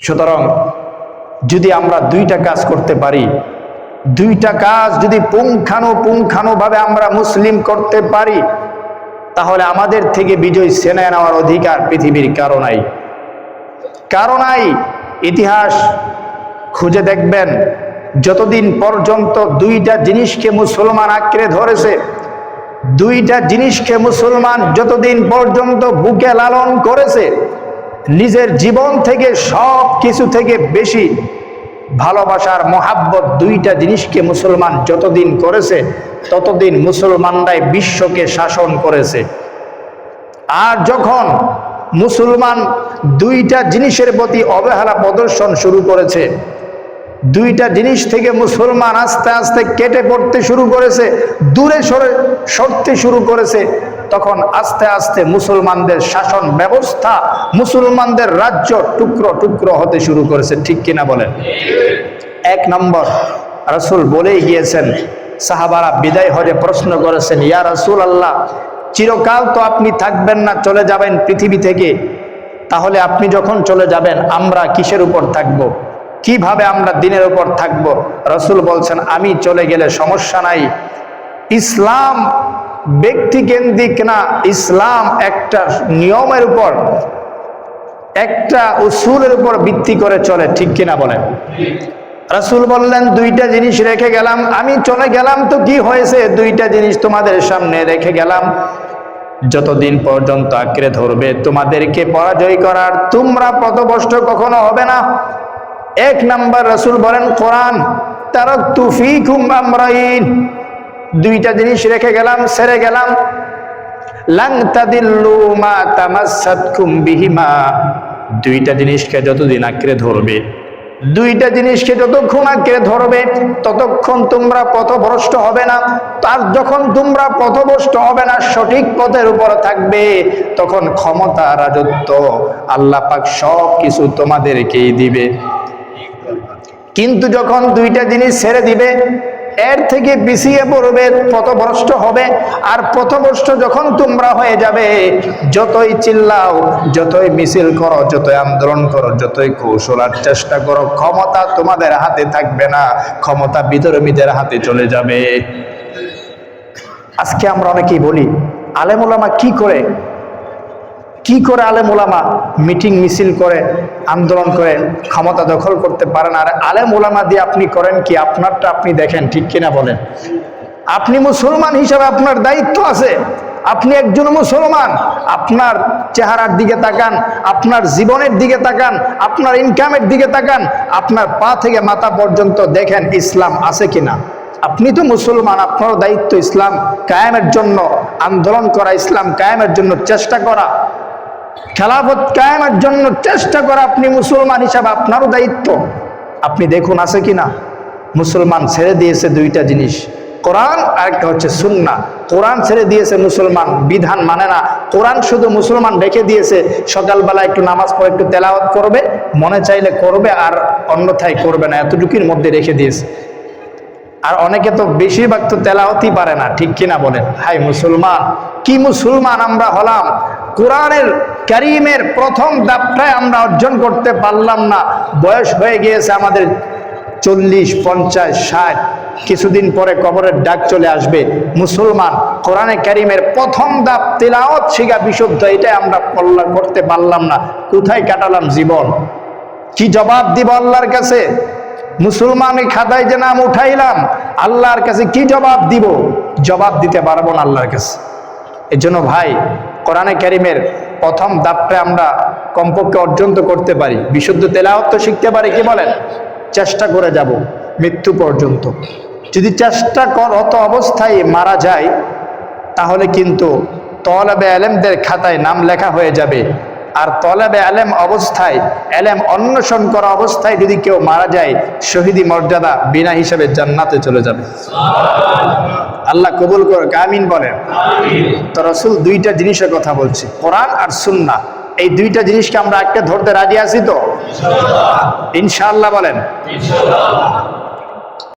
সুতরাং যদি আমরা দুইটা কাজ করতে পারি, দুইটা কাজ যদি পুঙ্খানুপুঙ্খানুভাবে আমরা মুসলিম করতে পারি, তাহলে আমাদের থেকে বিজয় সেনায় নেওয়ার অধিকার পৃথিবীর কারণাই কারণাই ইতিহাস খুঁজে দেখবেন, যতদিন পর্যন্ত দুইটা জিনিসকে মুসলমান আঁকড়ে ধরেছে, দুইটা জিনিসকে মুসলমান যতদিন পর্যন্ত বুকে লালন করেছে নিজের জীবন থেকে সব কিছু থেকে বেশি ভালোবাসার মহাব্বত দুইটা জিনিসকে মুসলমান যতদিন করেছে, ততদিন মুসলমানরাই বিশ্বকে শাসন করেছে। আর যখন মুসলমান দুইটা জিনিসের প্রতি অবহেলা প্রদর্শন শুরু করেছে, দুইটা জিনিস থেকে মুসলমান আস্তে আস্তে কেটে পড়তে শুরু করেছে, দূরে সরে সরতে শুরু করেছে তখন আস্তে আস্তে মুসলমানদের শাসন ব্যবস্থা মুসলমানদের রাজ্য টুকরো টুকরো হতে শুরু করেছে। ঠিক কিনা বলেন? এক নম্বর, রসুল বলেই গিয়েছেন, সাহাবারা বিদায় হজে প্রশ্ন করেছেন, ইয়া রসুল আল্লাহ চিরকাল তো আপনি থাকবেন না, চলে যাবেন পৃথিবী থেকে। তাহলে আপনি যখন চলে যাবেন, আমরা কিসের উপর থাকব। কীভাবে আমরা দিনের উপর থাকব? রসুল বলছেন, আমি চলে গেলে সমস্যা নাই। ইসলাম ব্যক্তিকেন্দ্রিক না, ইসলাম একটা নিয়মের উপর, একটা উসুলের উপর ভিত্তি করে চলে, ঠিক কিনা বলেন? রাসুল বললেন, দুইটা জিনিস রেখে গেলাম, আমি চলে গেলাম তো কি হয়েছে? দুইটা জিনিস তোমাদের সামনে রেখে গেলাম। যতদিন পর্যন্ত আঁকড়ে ধরবে, তোমাদেরকে পরাজয় করার তোমরা পথভ্রষ্ট কখনো হবে না। এক নাম্বার রাসুল বলেন, কোরআন তারা তুফি আমরাইন। দুইটা জিনিস রেখে গেলাম, সেরে গেলাম। দুইটা জিনিসকে যতদিন আঁকড়ে ধরবে, দুইটা জিনিসকে যতক্ষণ আঁকড়ে ধরবে, ততক্ষণ তোমরা পথভ্রষ্ট হবে না। তার যখন তোমরা পথভ্রষ্ট হবে না, সঠিক পথের উপর থাকবে, তখন ক্ষমতা, রাজত্ব, আল্লাহ পাক সব কিছু তোমাদেরকেই দিবে। কিন্তু যখন দুইটা জিনিস ছেড়ে দিবে এর থেকে পিছিয়ে পড়বে পথভ্রষ্ট হবে। আর পথভ্রষ্ট যখন তোমরা হয়ে যাবে, যতই চিল্লাও, যতই মিছিল করো, যতই আন্দোলন করো, যতই কৌশলার চেষ্টা করো, ক্ষমতা তোমাদের হাতে থাকবে না, ক্ষমতা বিতরমীদের হাতে চলে যাবে। আজকে আমরা অনেকেই বলি আলেমুলামা কি করে কি করে আলেম ওলামা মিটিং মিছিল করে, আন্দোলন করে ক্ষমতা দখল করতে পারেন আর আলেম ওলামা দিয়ে আপনি করেন কি? আপনারটা আপনি দেখেন, ঠিক কিনা বলেন? আপনি মুসলমান হিসাবে আপনার দায়িত্ব আছে। আপনি একজন মুসলমান, আপনার চেহারার দিকে তাকান, আপনার জীবনের দিকে তাকান, আপনার ইনকামের দিকে তাকান, আপনার পা থেকে মাথা পর্যন্ত দেখেন ইসলাম আছে কিনা। আপনি তো মুসলমান, আপনারও দায়িত্ব ইসলাম কায়েমের জন্য, আন্দোলন করা ইসলাম কায়েমের জন্য, চেষ্টা করা। খেলাফত কায়েমের জন্য চেষ্টা করা আপনি মুসলমান হিসাবে আপনারও দায়িত্ব। আপনি দেখুন আছে কি না? মুসলমান ছেড়ে দিয়েছে দুইটা জিনিস। কোরআন আর একটা হচ্ছে সুন্না। কোরআন ছেড়ে দিয়েছে মুসলমান, বিধান মানে না। কোরআন শুধু মুসলমান রেখে দিয়েছে, সকালবেলা একটু নামাজ পড়ে একটু তেলাওয়াত করবে, মনে চাইলে করবে আর অন্যথায় করবে না, এতটুকুর মধ্যে রেখে দিয়েছে। আর অনেকে তো বেশিরভাগ তো তেলাওয়াতই পারে না, ঠিক কিনা বলেন? হাই মুসলমান, কি মুসলমান আমরা হলাম? কোরআনের করিমের প্রথম দাপটায় আমরা অর্জন করতে পারলাম না। বয়স হয়ে গিয়েছে আমাদের চল্লিশ, পঞ্চাশ, ষাট। কিছুদিন পরে কবরের ডাক চলে আসবে। মুসলমান, কোরআনে কারিমের প্রথম দাপ তেলাওয়াত শিখা বিশুদ্ধ, এটাই আমরা পল্লা করতে পারলাম না। কোথায় কাটালাম জীবন? কি জবাব দিব আল্লাহর কাছে? মুসলমান খাতায় যে নাম উঠাইলাম, আল্লাহর কাছে কি জবাব দিব? জবাব দিতে পারব না আল্লাহর কাছে। এর জন্য ভাই, কোরআনে কারিমের প্রথম দাপটা আমরা কমপক্ষে অর্জন তো করতে পারি। বিশুদ্ধ তেলাওয়াত তো শিখতে পারি, কি বলেন? চেষ্টা করে যাব মৃত্যু পর্যন্ত। যদি চেষ্টা কর অত অবস্থায় মারা যায়, তাহলে কিন্তু তলবে আলেমদের খাতায় নাম লেখা হয়ে যাবে। আর তলাবে আলেম অবস্থায় আলেম অন্বেষণ করা অবস্থায় যদি কেউ মারা যায়, শহীদি মর্যাদা বিনা হিসাবে জান্নাতে চলে যাবে। আল্লাহ কবুল করে কামিন বলেন। তো রসুল দুইটা জিনিসের কথা বলছি, কোরআন আর সুন্না এই দুইটা জিনিসকে আমরা একটা ধরতে রাজি আছি তো? ইনশাআল্লাহ বলেন।